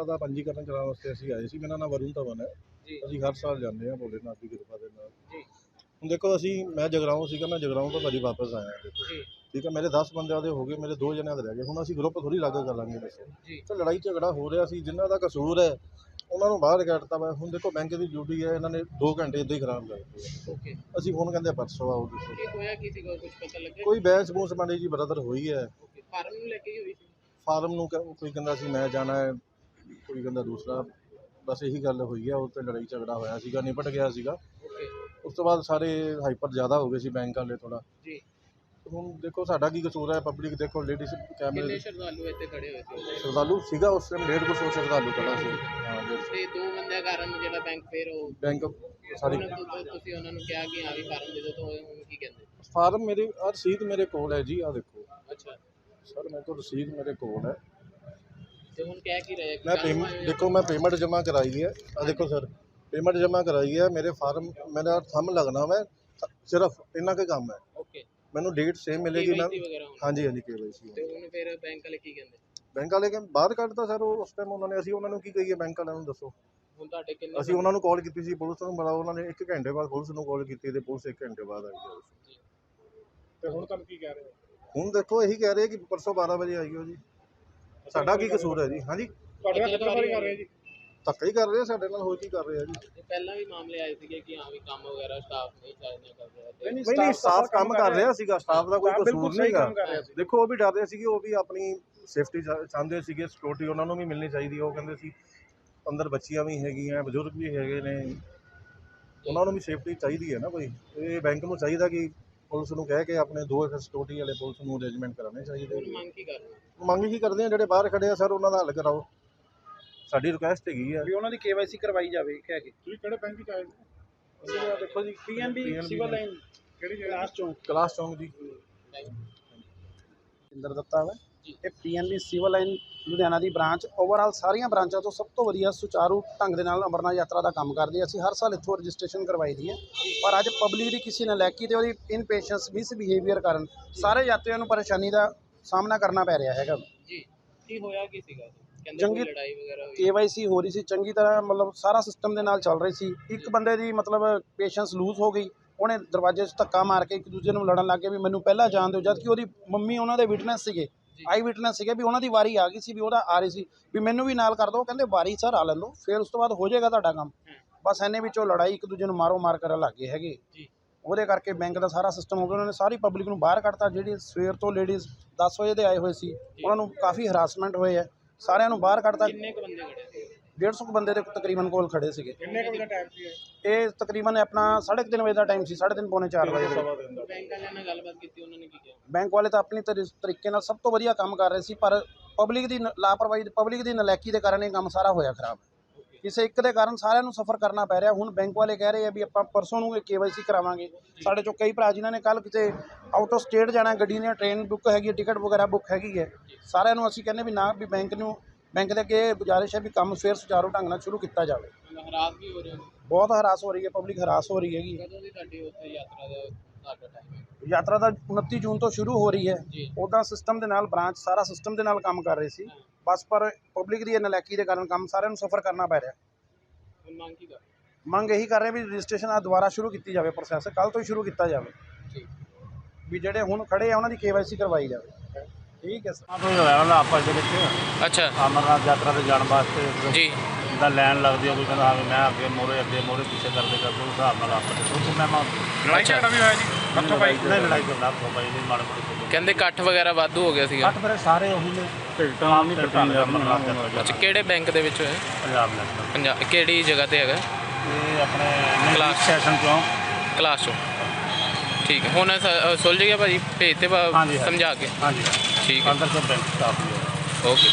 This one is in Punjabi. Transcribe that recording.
ਯਾਤਰਾ ਦਾ ਪੰਜੀਕਰਨ ਕਰਾਉਣ ਵਾਸਤੇ ਅਸੀਂ ਆਏ ਸੀ। ਮੇਰਾ ਨਾਮ ਵਰੁਣ ਧਵਨ ਹੈ। ਅਸੀਂ ਹਰ ਸਾਲ ਜਾਂਦੇ ਹਾਂ ਭੋਲੇਨਾਥ ਦੀ ਕਿਰਪਾ ਦੇ ਨਾਲ। ਜੀ। ਹੁਣ ਦੇਖੋ ਅਸੀਂ ਮੈਂ ਜਗਰਾਉਂ ਸੀਗਾ ਮੈਂ ਜਗਰਾਉਂ ਤੋਂ ਭਾਜੀ ਵਾਪਸ ਆਇਆ ਦੇਖੋ ਜੀ। ਠੀਕ ਹੈ ਮੇਰੇ 10 ਬੰਦਿਆਂ ਦੇ ਹੋ ਗਏ ਮੇਰੇ ਦੋ ਜਣਿਆਂ ਦੇ ਰਹਿ ਗਏ। ਹੁਣ ਅਸੀਂ ਗਰੁੱਪ ਥੋੜੀ ਲੱਗ ਕਰ ਲਾਂਗੇ ਦੱਸੋ। ਤੇ ਲੜਾਈ ਝਗੜਾ ਹੋ ਰਿਹਾ ਸੀ ਜਿਨ੍ਹਾਂ ਦਾ ਕਸੂਰ ਹੈ ਉਹਨਾਂ ਨੂੰ ਬਾਹਰ ਕੱਢਤਾ ਵਾ ਹੁਣ ਦੇਖੋ ਬੈਂਕ ਦੀ ਡਿਊਟੀ ਹੈ ਇਹਨਾਂ ਨੇ 2 ਘੰਟੇ ਇੱਦਾਂ ਹੀ ਖਰਾਬ ਕਰ ਦਿੱਤੇ। ਓਕੇ। ਅਸੀਂ ਹੁਣ ਕਹਿੰਦੇ ਪਰਸੋਂ ਆਓ ਦੱਸੋ। ਕੀ ਹੋਇਆ ਕੀ ਸੀਗਾ ਕੁਝ ਪਤਾ ਲੱਗਿਆ? ਕੋਈ ਬੈਂਸ ਬੂਸ ਮਾੜੀ ਜੀ ਬਰਦਰ ਹੋਈ ਹੈ। ਫਾਰਮ ਨੂੰ ਲੈ ਕੇ ਹੋਈ ਸੀ। ਫਾਰਮ ਨੂੰ ਕੋਈ ਕਹਿੰਦਾ ਸੀ ਮੈਂ ਜਾਣਾ ਹੈ। ਕੋਈ ਕਹਿੰਦਾ ਦੂਸਰਾ ਬਸ ਇਹੀ ਗੱਲ ਹੋਈ ਹੈ ਉਹ ਤੇ ਲੜਾਈ ਝਗੜਾ ਹੋਇਆ ਸੀਗਾ ਨਿਪਟ ਗਿਆ ਸੀਗਾ। ਉਸ ਤੋਂ ਬਾਅਦ ਸਾਰੇ ਹਾਈਪਰ ਜ਼ਿਆਦਾ ਹੋ ਗਏ ਸੀ ਬੈਂਕ ਵਾਲੇ ਥੋੜਾ ਜੀ। ਹੁਣ ਦੇਖੋ ਸਾਡਾ ਕੀ ਕਸੂਰ ਹੈ ਪਬਲਿਕ ਦੇਖੋ ਲੇਡੀਜ਼ ਕਿੰਨੇ ਕੈਮਰੇ ਸ਼ਰਧਾਲੂ ਇੱਥੇ ਖੜੇ ਹੋਏ ਸੀ? ਸ਼ਰਧਾਲੂ ਸੀਗਾ ਉਸ ਟਾਈਮ ਡੇਢ ਕੁ ਸੌ ਸ਼ਰਧਾਲੂ ਖੜਾ ਸੀ। ਹਾਂ ਡੇਢ ਸੌ। ਤੇ ਦੋ ਬੰਦਿਆਂ ਕਾਰਨ ਜਿਹੜਾ ਬੈਂਕ ਫੇਰ ਉਹ ਬੈਂਕ ਸਾਰੀ ਉਹਨਾਂ ਤੋਂ ਤੋਂ ਤੁਸੀਂ ਉਹਨਾਂ ਨੂੰ ਕਿਹਾ ਕਿ ਹਾਂ ਵੀ ਫਾਰਮ ਦੇ ਦਿਓ ਤਾਂ ਉਹ ਹੁਣ ਕੀ ਕਹਿੰਦੇ? ਫਾਰਮ ਮੇਰੇ ਆਹ ਰਸੀਦ ਮੇਰੇ ਕੋਲ ਹੈ ਜੀ ਆ ਦੇਖੋ। ਅੱਛਾ। ਸਰ ਮੇਰੇ ਕੋਲ ਰਸੀਦ ਮੇਰੇ ਕੋਲ ਹੈ। ਤੇ ਹੁਣ ਕਹਿ ਕੀ ਰਹੇ ਮੈਂ ਪੇਮੈਂਟ ਦੇਖੋ ਮੈਂ ਪੇਮੈਂਟ ਜਮ੍ਹਾਂ ਕਰਾਈ ਹੈ। ਆ ਦੇਖੋ ਸਰ ਪੇਮੈਂਟ ਜਮ੍ਹਾਂ ਕਰਾਈ ਹੈ। ਮੇਰੇ ਫਾਰਮ ਮੇਰਾ ਥੰਮ ਲੱਗਣਾ ਮੈਂ ਸਿਰਫ ਇੰਨਾ ਕੁ ਕੰਮ ਹੈ। ਓਕੇ ਮੈਨੂੰ ਡੇਟ ਸੇਮ ਮਿਲੇਗੀ ਮੈਂ ਹਾਂਜੀ ਹਾਂਜੀ ਕੇਵਾਈਸੀ ਤੇ ਹੁਣ। ਫਿਰ ਬੈਂਕ ਵਾਲੇ ਕੀ ਕਹਿੰਦੇ? ਬੈਂਕ ਵਾਲੇ ਕਹਿੰਦੇ ਬਾਹਰ ਕੱਢਤਾ ਸਰ ਉਹ ਉਸ ਟਾਈਮ ਉਹਨਾਂ ਨੇ। ਅਸੀਂ ਉਹਨਾਂ ਨੂੰ ਕੀ ਕਹੀਏ ਬੈਂਕ ਵਾਲਿਆਂ ਨੂੰ ਦੱਸੋ। ਹੁਣ ਤੁਹਾਡੇ ਕਿੰਨੇ ਅਸੀਂ ਉਹਨਾਂ ਨੂੰ ਕਾਲ ਕੀਤੀ ਸੀ। ਪੁਲਿਸ ਨੂੰ ਬੜਾ ਉਹਨਾਂ ਨੇ 1 ਘੰਟੇ ਬਾਅਦ ਪੁਲਿਸ ਨੂੰ ਕਾਲ ਕੀਤੀ ਤੇ ਪੁਲਿਸ 1 ਘੰਟੇ ਬਾਅਦ ਆਈ ਹੈ ਤੇ ਹੁਣ ਤੁਹਾਨੂੰ ਕੀ ਕਹਿ ਰਹੇ ਹੋ? ਹੁਣ ਦੇਖੋ ਇਹੀ ਕਹਿ ਰਹੇ ਕਿ ਪਰਸੋਂ 12 ਵਜੇ ਆਈਓ ਜੀ। ਸਾਡਾ ਕੀ ਕਸੂਰ ਹੈ ਜੀ? ਹਾਂਜੀ? ਤੁਹਾਡੇ ਨਾਲ ਕਿੱਦਾਂ ਕਰ ਰਹੇ ਜੀ। ਧੱਕਾ ਹੀ ਕਰ ਰਹੇ ਆ ਸਾਡੇ ਨਾਲ ਹੋਰ ਕੀ ਕਰ ਰਹੇ ਆ ਜੀ? ਤੇ ਪਹਿਲਾਂ ਵੀ ਮਾਮਲੇ ਆਏ ਸੀਗੇ ਕਿ ਹਾਂ ਵੀ ਕੰਮ ਵਗੈਰਾ ਸਟਾਫ ਨਹੀਂ ਚਾਹੀਦਾ ਕਰ ਰਿਹਾ ਤੇ ਨਹੀਂ ਨਹੀਂ ਸਟਾਫ ਕੰਮ ਕਰ ਰਿਹਾ ਸੀਗਾ ਸਟਾਫ ਦਾ ਕੋਈ ਕਸੂਰ ਨਹੀਂ ਹੈਗਾ। ਕਰ ਰਿਹਾ ਸੀ। ਦੇਖੋ ਉਹ ਵੀ ਡਰ ਰਹੇ ਸੀਗੇ ਉਹ ਵੀ ਆਪਣੀ ਸੇਫਟੀ ਚਾਹੁੰਦੇ ਸੀਗੇ ਸਿਕਿਉਰਿਟੀ ਉਹਨਾਂ ਨੂੰ ਵੀ ਮਿਲਣੀ ਚਾਹੀਦੀ ਉਹ ਕਹਿੰਦੇ ਸੀ ਅੰਦਰ ਬੱਚੀਆਂ ਵੀ ਹੈਗੀਆਂ ਬਜ਼ੁਰਗ ਵੀ ਹੈਗੇ ਨੇ। ਉਹਨਾਂ ਨੂੰ ਵੀ ਸੇਫਟੀ ਚਾਹੀਦੀ ਹੈ ਨਾ ਕੋਈ। ਇਹ ਬੈਂਕ ਨੂੰ ਚਾਹੀਦਾ ਕਿ ਪੁਲਿਸ ਨੂੰ ਕਹਿ ਕੇ ਆਪਣੇ ਦੋ ਸਿਕਿਉਰਿਟੀ ਵਾਲੇ ਪੁਲਿਸ ਨੂੰ ਅਰੇਂਜਮੈਂਟ ਕਰਾਉਣੇ ਚਾਹੀਦੇ ਮੰਗ ਕੀ ਕਰ ਰਹੇ ਹੋ? ਮੰਗ ਕੀ ਕਰਦੇ ਆ? ਜਿਹੜੇ ਬਾਹਰ ਖੜੇ ਆ ਸਰ ਉਹਨਾਂ ਦਾ ਹੱਲ ਕਰਾਓ। ਸਾਡੀ ਰਿਕੁਐਸਟ ਹੈਗੀ ਆ। ਵੀ ਉਹਨਾਂ ਦੀ ਕੇਵਾਈਸੀ ਕਰਵਾਈ ਜਾਵੇ ਕਹਿ ਕੇ। ਤੁਸੀਂ ਕਿਹੜੇ ਬੈਂਕ ਚ ਆਏ ਦੇਖੋ ਜੀ ਪੀਐਨਬੀ ਸਿਵਲ ਲਾਈਨ ਕਿਹੜੀ ਜਗ੍ਹਾ? ਕਲਾਸ ਚੌਂਕ। ਕਲਾਸ ਚੌਂਕ ਜੀ। ਇੰਦਰ ਦੱਤਾ ਵਾ। ਜੀ। ਇਹ ਪੀਐਨਬੀ ਸਿਵਲ ਲਾਈਨ ਲੁਧਿਆਣਾ ਦੀ ਬ੍ਰਾਂਚ ਓਵਰਆਲ ਸਾਰੀਆਂ ਬ੍ਰਾਂਚਾਂ ਤੋਂ ਸਭ ਤੋਂ ਵਧੀਆ ਸੁਚਾਰੂ ਢੰਗ ਦੇ ਨਾਲ ਅਮਰਨਾਥ ਯਾਤਰਾ ਦਾ ਕੰਮ ਕਰਦੀ ਹੈ ਅਸੀਂ ਹਰ ਸਾਲ ਇੱਥੋਂ ਰਜਿਸਟ੍ਰੇਸ਼ਨ ਕਰਵਾਈ ਦੀ ਹੈ। ਪਰ ਅੱਜ ਪਬਲਿਕ ਦੀ ਕਿਸੇ ਨਲਾਇਕੀ ਤੇ ਉਹਦੀ ਇਨਪੇਸ਼ੈਂਸ ਮਿਸਬਿਹੇਵੀਅਰ ਕਾਰਨ ਸਾਰੇ ਯਾਤਰੀਆਂ ਨੂੰ ਪਰੇਸ਼ਾਨੀ ਦਾ ਸਾਹਮਣਾ ਕਰਨਾ ਪੈ ਰਿਹਾ ਹੈਗਾ। ਜੀ। ਕੀ ਹੋਇਆ ਕੀ ਸੀਗਾ ਕੋਈ ਲੜਾਈ ਵਗੈਰਾ ਹੋਈ। ਕੇਵਾਈਸੀ ਹੋ ਰਹੀ ਸੀ ਚੰਗੀ ਤਰ੍ਹਾਂ ਮਤਲਬ ਸਾਰਾ ਸਿਸਟਮ ਦੇ ਨਾਲ ਚੱਲ ਰਹੀ ਸੀ। ਇੱਕ ਬੰਦੇ ਦੀ ਮਤਲਬ ਪੇਸ਼ੈਂਸ ਲੂਜ਼ ਹੋ ਗਈ। ਉਹਨੇ ਦਰਵਾਜ਼ੇ 'ਚ ਧੱਕਾ ਮਾਰ ਕੇ ਇੱਕ ਦੂਜੇ ਨੂੰ ਲੜਨ ਲੱਗ ਗਿਆ ਵੀ ਮੈਨੂੰ ਪਹਿਲਾਂ ਜਾਣ ਦਿਓ। ਜਦ ਕਿ ਉਹਦੀ ਮੰਮੀ ਉਹਨਾਂ ਦੇ ਵਿਟਨੈਸ ਸੀਗੇ। ਆਈ ਵਿਟਨੈਸ ਸੀਗੇ ਵੀ ਉਹਨਾਂ ਦੀ ਵਾਰੀ ਆ ਗਈ ਸੀ ਵੀ ਉਹਦਾ ਆ ਰਹੀ ਸੀ ਵੀ ਮੈਨੂੰ ਵੀ ਨਾਲ ਕਰ ਦਿਓ ਕਹਿੰਦੇ ਵਾਰੀ ਸਰ ਆ ਲੈਣ ਦਿਓ ਫਿਰ ਉਸ ਤੋਂ ਬਾਅਦ ਹੋ ਜਾਏਗਾ ਤੁਹਾਡਾ ਕੰਮ। ਬਸ ਐਨੇ ਵਿੱਚੋਂ ਲੜਾਈ ਇੱਕ ਦੂਜੇ ਨੂੰ ਮਾਰੋ ਮਾਰ ਕਰਨ ਲੱਗ ਗਏ ਹੈਗੇ। ਉਹਦੇ ਕਰਕੇ ਬੈਂਕ ਦਾ ਸਾਰਾ ਸਿਸਟਮ ਹੋ ਗਿਆ ਉਹਨਾਂ ਨੇ ਸਾਰੀ ਪਬਲਿਕ ਨੂੰ ਬਾਹਰ ਕੱਢਤਾ ਜਿਹੜੀ ਸਵੇਰ ਤੋਂ ਲੇਡੀਜ਼ 10 ਵਜੇ ਦੇ ਆਏ ਹੋਏ ਸੀ ਉਹਨਾਂ ਨੂੰ ਕਾਫੀ ਹਰਾਸਮੈਂਟ ਹੋਏ ਹੈ ਸਾਰਿਆਂ ਨੂੰ ਬਾਹਰ ਕੱਢਤਾ। ਕਿੰਨੇ ਕੁ ਬੰਦੇ ਖੜੇ 150 ਬੰਦੇ ਦੇ ਤਕਰੀਬਨ ਕੋਲ ਖੜੇ ਸੀਗੇ। ਕਿੰਨੇ ਕੁ ਦਾ ਟਾਈਮ ਸੀ ਇਹ? ਇਹ ਤਕਰੀਬਨ ਆਪਣਾ 3:30 ਵਜੇ ਦਾ ਟਾਈਮ ਸੀ 3:30 ਪੌਣੇ 4 ਵਜੇ ਦੇ। ਬੈਂਕ ਵਾਲਿਆਂ ਨਾਲ ਗੱਲਬਾਤ ਕੀਤੀ ਉਹਨਾਂ ਨੇ ਕੀ ਕਿਹਾ? ਬੈਂਕ ਵਾਲੇ ਤਾਂ ਆਪਣੀ ਤਰੀ- ਤਰੀਕੇ ਨਾਲ ਸਭ ਤੋਂ ਵਧੀਆ ਕੰਮ ਕਰ ਰਹੇ ਸੀ ਪਰ ਪਬਲਿਕ ਦੀ ਨ- ਲਾਪਰਵਾਹੀ ਪਬਲਿਕ ਦੀ ਨਲਾਇਕੀ ਦੇ ਕਾਰਨ ਇਹ ਕੰਮ ਸਾਰਾ ਹੋਇਆ ਖਰਾਬ। ਕਿਸੇ ਇੱਕ ਦੇ ਕਾਰਨ ਸਾਰਿਆਂ ਨੂੰ ਸਫਰ ਕਰਨਾ ਪੈ ਰਿਹਾ। ਹੁਣ ਬੈਂਕ ਵਾਲੇ ਕਹਿ ਰਹੇ ਆ ਵੀ ਆਪਾਂ ਪਰਸੋਂ ਨੂੰ ਇਹ ਕੇਵਾਈਸੀ ਕਰਾਵਾਂਗੇ। ਸਾਡੇ ਚੋਂ ਕਈ ਭਰਾ ਜਿਨ੍ਹਾਂ ਨੇ ਕੱਲ ਕਿਤੇ ਆਊਟ ਆਫ ਸਟੇਟ ਜਾਣਾ ਗੱਡੀ ਦੀਆਂ ਟ੍ਰੇਨ ਬੁੱਕ ਹੈਗੀ ਹੈ ਟਿਕਟ ਵਗੈਰਾ ਬੁੱਕ ਹੈਗੀ ਹੈ। ਸਾਰਿਆਂ ਨੂੰ ਅਸੀਂ ਕਹਿੰਦੇ ਵੀ ਨਾ ਵੀ ਬੈਂਕ ਨੂੰ ਬੈਂਕ ਦੇ ਅੱਗੇ ਗੁਜ਼ਾਰਿਸ਼ ਹੈ ਵੀ ਕੰਮ ਫੇਰ ਸੁਚਾਰੂ ਢੰਗ ਨਾਲ ਸ਼ੁਰੂ ਕੀਤਾ ਜਾਵੇ। ਹਰਾਸ ਵੀ ਹੋ ਰਹੇ ਹੋ ਬਹੁਤ ਹਰਾਸ ਹੋ ਰਹੀ ਹੈ ਪਬਲਿਕ ਹਰਾਸ ਹੋ ਰਹੀ ਹੈਗੀ। ਕਦੋਂ ਦੀ ਤੁਹਾਡੀ ਉੱਥੇ ਯਾਤਰਾ ਦਾ ਤੁਹਾਡਾ ਟਾਈਮ ਹੈ? ਯਾਤਰਾ ਤਾਂ 29 ਜੂਨ ਤੋਂ ਸ਼ੁਰੂ ਹੋ ਰਹੀ ਹੈ। ਉੱਦਾਂ ਸਿਸਟਮ ਦੇ ਨਾਲ ਬ੍ਰਾਂਚ ਸਾਰਾ ਸਿਸਟਮ ਦੇ ਨਾਲ ਕੰਮ ਕਰ ਰਹੀ ਸੀ। ਬਸ ਪਰ ਪਬਲਿਕ ਦੀ ਨਲਾਇਕੀ ਦੇ ਕਾਰਨ ਕੰਮ ਸਾਰਿਆਂ ਨੂੰ ਸਫਰ ਕਰਨਾ ਪੈ ਰਿਹਾ। ਮੰਗ ਕੀ ਕਰ ਰਹੇ? ਮੰਗ ਇਹੀ ਕਰ ਰਹੇ ਵੀ ਰਜਿਸਟ੍ਰੇਸ਼ਨ ਆ ਦੁਬਾਰਾ ਸ਼ੁਰੂ ਕੀਤੀ ਜਾਵੇ ਪ੍ਰੋਸੈਸ ਕੱਲ ਤੋਂ ਹੀ ਸ਼ੁਰੂ ਕੀਤਾ ਜਾਵੇ? ਠੀਕ ਵੀ ਜਿਹੜੇ ਹੁਣ ਖੜੇ ਆ ਉਹਨਾਂ ਦੀ ਕੇਵਾਈਸੀ ਕਰਵਾਈ ਜਾਵੇ। ਠੀਕ ਹੈ ਸਰ। ਆਪ ਹੋਇਆ ਉਹਨਾਂ ਆਪਸ ਦੇ ਵਿੱਚ। ਅੱਛਾ। ਅਮਰਨਾਥ ਯਾਤਰਾ ਤੇ ਜਾਣ ਵਾਸਤੇ ਜੀ। ਜਿੱਦਾਂ ਲਾਈਨ ਲੱਗਦੀ ਹੈ ਕੋਈ ਕਹਿੰਦਾ ਹਾਂ ਵੀ ਮੈਂ ਅੱਗੇ ਮੋਰੇ ਅੱਗੇ ਮੋਰੇ ਪਿੱਛੇ ਕਰਦੇ ਕਰਦੇ ਉਸ ਹਿਸਾਬ ਨਾਲ ਆਪਸ ਦੇ ਉਹ ਮੈਂ ਮਾ ਲੜਾਈ ਝਗੜਾ ਵੀ ਹੋਇਆ ਜੀ? ਹੱਥੋਂ ਪਾਈ? ਨਹੀਂ ਲੜਾਈ ਕਰਦਾ ਹੱਥੋਂ ਪਾਈ ਨਹੀਂ ਮਾੜੇ ਮੋਟੇ ਕੋਈ। ਕਹਿੰਦੇ ਇਕੱਠ ਵਗੈਰਾ ਵਾਧੂ ਹੋ ਗਿਆ ਸੀਗਾ। ਕੱਟ ਮੇਰੇ ਸਾਰੇ ਉਹੀ ਨੇ। ਟਿਕਟਾਂ ਨਹੀਂ ਟਿਕਟਾਂ ਅਮਰਨਾਥ ਯਾਤਰਾ ਅੱਛਾ ਕਿਹੜੇ ਬੈਂਕ ਦੇ ਵਿੱਚ ਹੋਇਆ? ਪੰਜਾਬ ਨੈਸ਼ਨਲ ਪੰਜਾਬ ਕਿਹੜੀ ਜਗ੍ਹਾ ਤੇ ਹੈਗਾ? ਇਹ ਆਪਣੇ ਕਲਾਸ। ਸੈਸ਼ਨ ਚੋਂ। ਕਲਾਸ ਚੋਂ। ਠੀਕ ਹੈ ਹੁਣ ਸ- ਅ, ਸੁਲਝ ਗਿਆ ਭਾਜੀ? ਭੇਜ ਤੇ ਬਾ- ਹਾਂਜੀ, ਹਾਂਜੀ। ਸਮਝਾ ਕੇ। ਹਾਂਜੀ। ਠੀਕ ਹੈ। ਅੰਦਰ ਤੋਂ ਬੈਂਕ ਸਟਾਫ ਹੈ। ਓਕੇ।